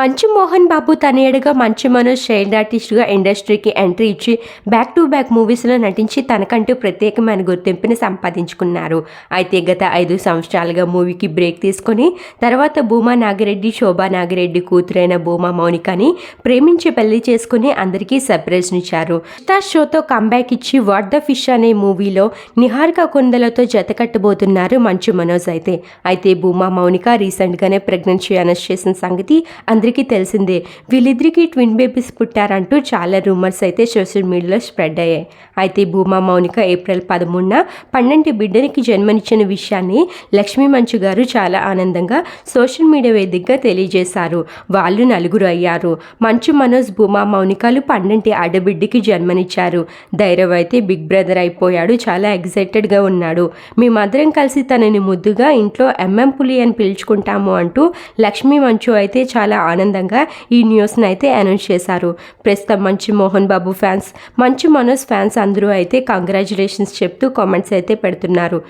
మంచు మోహన్ బాబు తనయుడుగా మంచు మనోజ్ చైల్డ్ ఆర్టిస్ట్గా ఇండస్ట్రీకి ఎంట్రీ ఇచ్చి బ్యాక్ టు బ్యాక్ మూవీస్లో నటించి తనకంటూ ప్రత్యేకమైన గుర్తింపుని సంపాదించుకున్నారు. అయితే గత ఐదు సంవత్సరాలుగా మూవీకి బ్రేక్ తీసుకొని తర్వాత భూమా నాగిరెడ్డి శోభా నాగిరెడ్డి కూతురైన భూమా మౌనికని ప్రేమించి పెళ్ళి చేసుకుని అందరికీ సర్ప్రైజ్నిచ్చారు స్టార్ షోతో కంబ్యాక్ ఇచ్చి వాట్ ద ఫిష్ అనే మూవీలో నిహారిక కొందలతో జతకట్టబోతున్నారు మంచు మనోజ్ అయితే. అయితే భూమా మౌనిక రీసెంట్గానే ప్రెగ్నెన్సీ అనౌన్స్ చేసిన సంగతి అందరికీ తెలిసిందే. వీళ్ళిద్దరికీ ట్విన్ బేబీస్ పుట్టారంటూ చాలా రూమర్స్ అయితే సోషల్ మీడియాలో స్ప్రెడ్ అయ్యాయి. అయితే భూమా మౌనిక ఏప్రిల్ పదమూడున పన్నెండు బిడ్డనికి జన్మనిచ్చిన విషయాన్ని లక్ష్మీ మంచు గారు చాలా ఆనందంగా సోషల్ మీడియా వేదికగా తెలియజేశారు. వాళ్ళు నలుగురు అయ్యారు. మంచు మనోజ్ భూమా మౌనికలు పన్నెండు ఆడబిడ్డకి జన్మనిచ్చారు. ధైర్యం అయితే బిగ్ బ్రదర్ అయిపోయాడు. చాలా ఎగ్జైటెడ్గా ఉన్నాడు. మేమందరం కలిసి తనని ముద్దుగా ఇంట్లో ఎంఎం పులి అని పిలుచుకుంటాము అంటూ లక్ష్మీ మంచు అయితే చాలా ఆనందంగా ఈ న్యూస్ని అయితే అనౌన్స్ చేశారు. ప్రస్తుతం మంచు మోహన్ బాబు ఫ్యాన్స్ మంచు మనోజ్ ఫ్యాన్స్ అందరూ అయితే కంగ్రాచులేషన్స్ చెప్తూ కామెంట్స్ అయితే పెడుతున్నారు.